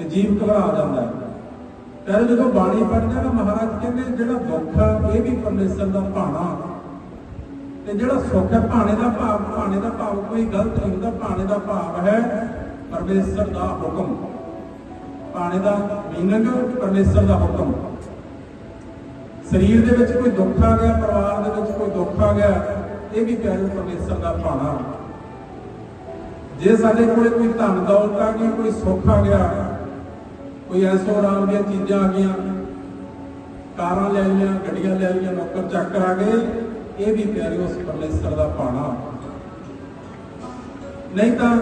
ਤੇ ਜੀਵ ਘਬਰਾ ਜਾਂਦਾ ਹੈ। ਪਰ ਜਦੋਂ ਬਾਣੀ ਪੜ੍ਹਦੇ ਨਾ ਮਹਾਰਾਜ ਕਹਿੰਦੇ, ਜਿਹੜਾ ਦੁੱਖ ਆ, ਇਹ ਵੀ ਪਰਮੇਸ਼ਰ ਦਾ ਭਾਣਾ। ਤੇ ਜਿਹੜਾ ਸੁੱਖ ਹੈ ਭਾਣੇ ਦਾ ਭਾਵ, ਭਾਣੇ ਦਾ ਭਾਵ ਕੋਈ ਗਲਤ ਨਹੀਂ ਹੁੰਦਾ, ਭਾਣੇ ਦਾ ਭਾਵ ਹੈ ਪਰਮੇਸ਼ਰ ਦਾ ਹੁਕਮ। ਭਾਣੇ ਦਾ ਮੀਨਿੰਗ ਪਰਮੇਸ਼ਰ ਦਾ ਹੁਕਮ। ਸਰੀਰ ਦੇ ਵਿੱਚ ਕੋਈ ਦੁੱਖ ਆ ਗਿਆ, ਪਰਿਵਾਰ ਦੇ ਵਿੱਚ ਕੋਈ ਦੁੱਖ ਆ ਗਿਆ, ਇਹ ਵੀ ਕਹਿ ਲਓ ਪਰਮੇਸ਼ਰ ਦਾ ਭਾਣਾ। ਜੇ ਸਾਡੇ ਕੋਲੇ ਕੋਈ ਧਨ ਦੌਲਤ ਆ ਗਈ, ਕੋਈ ਸੁੱਖ ਆ ਗਿਆ ਕੋਈ ਐਸੋ ਆਰਾਮ ਦੀਆਂ ਚੀਜ਼ਾਂ ਆ ਗਈਆਂ। ਕਾਰਾਂ ਲੈ ਲਈਆਂ ਗੱਡੀਆਂ ਲੈ ਲਈਆਂ ਨੌਕਰ ਚਾਕਰ ਆ ਗਏ ਇਹ ਵੀ ਪਿਆਰੇ ਉਸ ਪਰਮੇਸ਼ਰ ਦਾ ਪਾਣਾ। ਨਹੀਂ ਤਾਂ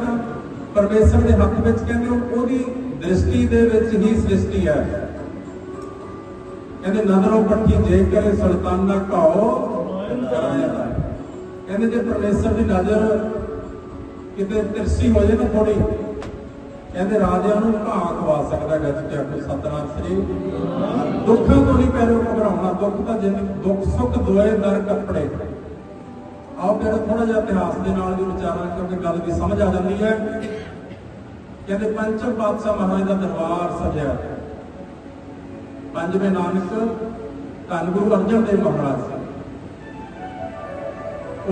ਪਰਮੇਸ਼ਰ ਦੇ ਹੱਥ ਵਿੱਚ ਕਹਿੰਦੇ ਉਹ- ਉਹਦੀ ਦ੍ਰਿਸ਼ਟੀ ਦੇ ਵਿੱਚ ਹੀ ਸ੍ਰਿਸ਼ਟੀ ਹੈ। ਕਹਿੰਦੇ, ਨਜ਼ਰੋਂ ਪੱਟੀ ਜੇ ਕਰੇ ਸੁਲਤਾਨਾ ਘਾਓ ਕਰਾਇਆ ਕਹਿੰਦੇ, ਜੇ ਪਰਮੇਸ਼ਰ ਦੀ ਨਜ਼ਰ ਕਿਤੇ ਤਿਰਸੀ ਹੋ ਜਾਏ ਨਾ ਥੋੜੀ ਕਹਿੰਦੇ ਰਾਜਿਆਂ ਨੂੰ ਘਾਹ ਖਵਾ ਸਕਦਾ ਗੱਜ ਕੇ ਸਤਨਾਮ ਸ੍ਰੀ ਦੁੱਖਾਂ ਤੋਂ ਨਹੀਂ ਪੈਰੋਂ ਘਬਰਾਉਣਾ, ਦੁੱਖ ਤਾਂ ਜਿੰਦ ਦੁੱਖ, ਸੁੱਖ ਦੋਏ ਦਰ ਕੱਪੜੇ। ਆਓ ਫਿਰ ਥੋੜਾ ਜਿਹਾ ਇਤਿਹਾਸ ਦੇ ਨਾਲ ਵੀ ਵਿਚਾਰਾਂ ਕਿਉਂਕਿ ਗੱਲ ਵੀ ਸਮਝ ਆ ਜਾਂਦੀ ਹੈ। ਕਹਿੰਦੇ ਪੰਚਮ ਪਾਤਸ਼ਾਹ ਮਹਾਰਾਜ ਦਾ ਦਰਬਾਰ ਸਜਿਆ। ਪੰਜਵੇਂ ਨਾਨਕ ਧੰਨ ਗੁਰੂ ਅਰਜਨ ਦੇਵ ਮਹਾਰਾਜ। ਸੀ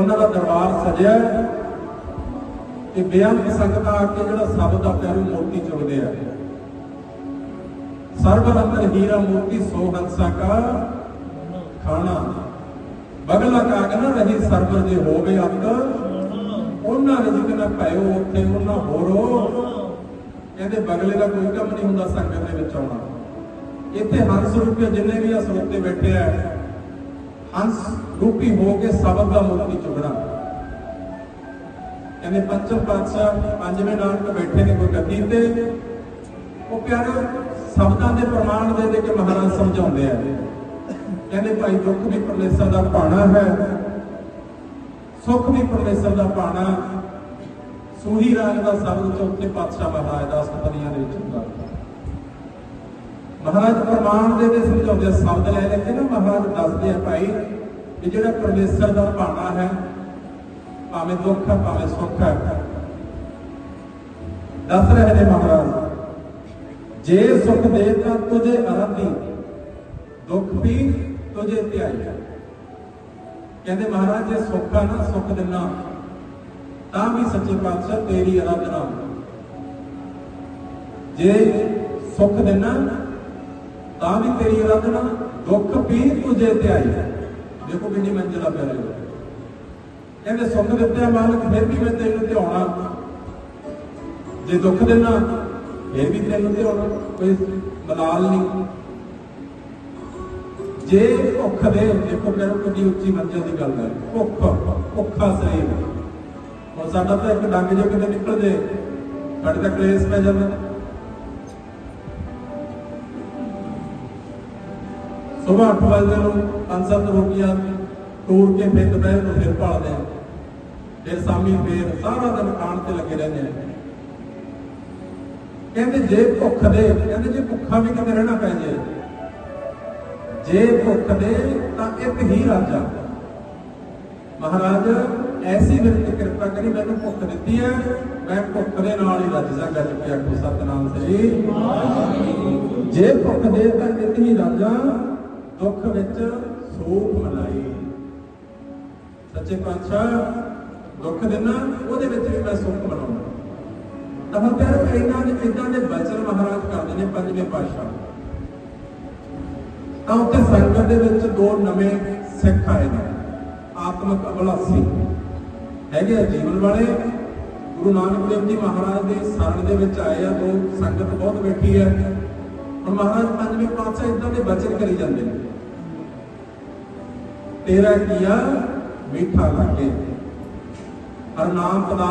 ਉਹਨਾਂ ਦਾ ਦਰਬਾਰ ਸਜਿਆ। ਤੇ ਬੇਅੰਤ ਸੰਗਤਾਂ ਆ ਕੇ ਜਿਹੜਾ ਸ਼ਬਦ ਦਾ ਪਿਆਰੂ ਮੂਰਤੀ ਚੁਗਦੇ ਆ। ਸਰਬ ਅੰਤਰ ਹੀਰਾ ਮੂਰਤੀ ਸੋ ਹੰਸਾ ਕਾ ਖਾਣਾ। ਬਗਲਾ ਕਾਗ ਰਹੀ ਸਰਬਰ ਦੇ ਹੋਵੇ ਅੰਤ ਉਹਨਾਂ ਰਿਜਕ ਨਾ ਪਾਇਓ ਉੱਥੇ ਉਹਨਾਂ ਹੋਰੋ ਕਹਿੰਦੇ ਬਗਲੇ ਦਾ ਕੋਈ ਕੰਮ ਨਹੀਂ ਹੁੰਦਾ ਸੰਗਤ ਦੇ ਵਿੱਚ ਆਉਣਾ। ਇੱਥੇ ਹੰਸ ਰੂਪੀ ਜਿੰਨੇ ਵੀ ਆ, ਸਰੋਤੇ ਬੈਠੇ ਆ। ਹੰਸ ਰੂਪੀ ਹੋ ਕੇ ਸ਼ਬਦ ਦਾ ਮੂਰਤੀ ਚੁਗਣਾ ਕਹਿੰਦੇ ਪੰਚਮ ਪਾਤਸ਼ਾਹ ਪੰਜਵੇਂ ਨਾਨਕ ਬੈਠੇ ਨੇ ਕੋਈ ਤੇ। ਉਹ ਪਿਆਰੇ ਸ਼ਬਦਾਂ ਦੇ ਪ੍ਰਮਾਣ ਦੇ ਦੇ ਕੇ ਮਹਾਰਾਜ ਸਮਝਾਉਂਦੇ ਆ। ਕਹਿੰਦੇ ਭਾਈ ਦੁੱਖ ਵੀ ਪਰਮੇਸ਼ਰ ਦਾ ਪਾਣਾ ਹੈ। ਸੁੱਖ ਵੀ ਪਰਮੇਸ਼ਰ ਦਾ ਪਾਣਾ ਸੂਹੀ ਰਾਗ ਦਾ ਸ਼ਬਦ ਚੌਥੇ ਪਾਤਸ਼ਾਹ ਮਹਾਰਾਜ ਦਾ ਅਸਤਪਦੀਆਂ ਦੇ ਵਿੱਚ ਹੁੰਦਾ। ਮਹਾਰਾਜ ਪ੍ਰਮਾਣ ਦੇ ਦੇ ਸਮਝਾਉਂਦੇ ਆ, ਸ਼ਬਦ ਲੈ ਲੈ ਕੇ ਨਾ ਮਹਾਰਾਜ ਦੱਸਦੇ ਆ ਭਾਈ ਕਿ ਜਿਹੜਾ ਪਰਮੇਸ਼ਰ ਦਾ ਪਾਣਾ ਹੈ ਭਾਵੇਂ ਦੁੱਖ ਹੈ, ਭਾਵੇਂ ਸੁੱਖ ਹੈ। ਦੱਸ ਰਹੇ ਨੇ ਮਹਾਰਾਜ, ਜੇ ਸੁਖ ਦੇ ਤਾਂ ਤੁਝੇ ਅਰਧੀ ਦੁੱਖ ਵੀ ਤੁਝੇ ਧਿਆਈ ਕਹਿੰਦੇ ਮਹਾਰਾਜ, ਜੇ ਸੁੱਖ ਆ ਨਾ, ਸੁੱਖ ਦੇਣਾ ਤਾਂ ਵੀ ਸੱਚੇ ਪਾਤਸ਼ਾਹ ਤੇਰੀ ਅਰਾਧਨਾ ਜੇ ਸੁੱਖ ਦੇਣਾ ਤਾਂ ਵੀ ਤੇਰੀ ਅਰਾਧਨਾ ਦੁੱਖ ਵੀ ਤੁਝੇ ਧਿਆਈ ਦੇਖੋ ਕਿੰਨੀ ਮੰਜ਼ਿਲਾ ਪਿਆਰੇ ਕਹਿੰਦੇ ਸੁੱਖ ਦਿੱਤੇ ਮਾਲਕ, ਫਿਰ ਵੀ ਮੈਂ ਤੈਨੂੰ ਧਿਆਉਣਾ। ਜੇ ਦੁੱਖ ਦੇਣਾ ਫਿਰ ਵੀ ਤੈਨੂੰ ਧਿਆਉਣਾ, ਕੋਈ ਮਲਾਲ ਨਹੀਂ। ਜੇ ਭੁੱਖ ਦੇ, ਦੇਖੋ ਕਿਹੜਾ ਕਿੰਨੀ ਉੱਚੀ ਮੰਜ਼ਿਲ ਦੀ ਗੱਲ ਹੈ। ਭੁੱਖ, ਭੁੱਖਾ ਸਰੀਰ। ਹੁਣ ਸਾਡਾ ਤਾਂ ਇੱਕ ਡੰਗ ਜੋ ਕਿਤੇ ਨਿਕਲ ਜੇ ਸਾਡੇ ਤਾਂ ਕਲੇਸ਼ ਪੈ ਜਾਂਦਾ। ਸਵੇਰ 8 ਵਜੇ ਨੂੰ ਪੰਜ ਸੱਤ ਰੋਟੀਆਂ ਟੂਰ ਕੇ ਫਿਰ ਦੁਪਹਿਰ ਨੂੰ ਫਿਰ ਭਾਲਦੇ ਆ। ਫਿਰ ਸ਼ਾਮੀ ਫੇਰ ਸਾਰਾ ਦਿਨ ਖਾਣ ਤੇ ਲੱਗੇ ਰਹਿੰਦੇ ਆ ਕਹਿੰਦੇ ਜੇ ਭੁੱਖ ਦੇ, ਕਹਿੰਦੇ ਜੇ ਭੁੱਖਾ ਵੀ ਕਿਤੇ ਰਹਿਣਾ ਪੈ ਜੇ। ਜੇ ਭੁੱਖ ਦੇ ਤਾਂ ਇੱਕ ਹੀ ਰਾਜਾ ਮਹਾਰਾਜ, ਐਸੀ ਮੇਰੇ ਤੇ ਕਿਰਪਾ ਕਰੀ ਮੈਨੂੰ ਭੁੱਖ ਦਿੱਤੀ ਹੈ। ਮੈਂ ਭੁੱਖ ਦੇ ਨਾਲ ਹੀ ਰੱਜ ਜਾ ਗੱਜ ਕੇ ਆਖੋ ਸਤਨਾਮ ਸ੍ਰੀ ਜੇ। ਭੁੱਖ ਦੇ ਤਾਂ ਇੱਕ ਹੀ ਰਾਜਾ ਦੁੱਖ ਵਿੱਚ ਸੋਖ ਮਨਾਈ। ਸੱਚੇ ਪਾਤਸ਼ਾਹ ਦੁੱਖ ਦੇਣਾ ਉਹਦੇ ਵਿੱਚ ਵੀ ਮੈਂ ਸੁੱਖ ਮਨਾਉਣਾ ਤਾਂ ਹੁਣ ਇਹਨਾਂ ਦੇ ਇਦਾਂ ਦੇ ਬਚਨ ਮਹਾਰਾਜ ਕਰਦੇ ਨੇ ਪੰਜਵੇਂ ਪਾਤਸ਼ਾਹ। ਤਾਂ ਉੱਥੇ ਸੰਗਤ ਦੇ ਵਿੱਚ ਦੋ ਨਵੇਂ ਸਿੱਖ ਆਏ ਨੇ। ਆਤਮਕ ਅਭਲਾਸੀ। ਹੈਗੇ ਜੀਵਨ ਵਾਲੇ। ਗੁਰੂ ਨਾਨਕ ਦੇਵ ਜੀ ਮਹਾਰਾਜ ਦੇ ਸ਼ਰਨ ਦੇ ਵਿੱਚ ਆਏ ਆ, ਦੋ ਸੰਗਤ ਬਹੁਤ ਬੈਠੀ ਹੈ ਹੁਣ ਮਹਾਰਾਜ ਪੰਜਵੇਂ ਪਾਤਸ਼ਾਹ ਇਦਾਂ ਦੇ ਬਚਨ ਕਰੀ ਜਾਂਦੇ ਨੇ। ਤੇਰਾ ਕੀਆ ਮੀਠਾ ਲਾਗੇ। ਹਰ ਨਾਮ ਪਦਾਰਥ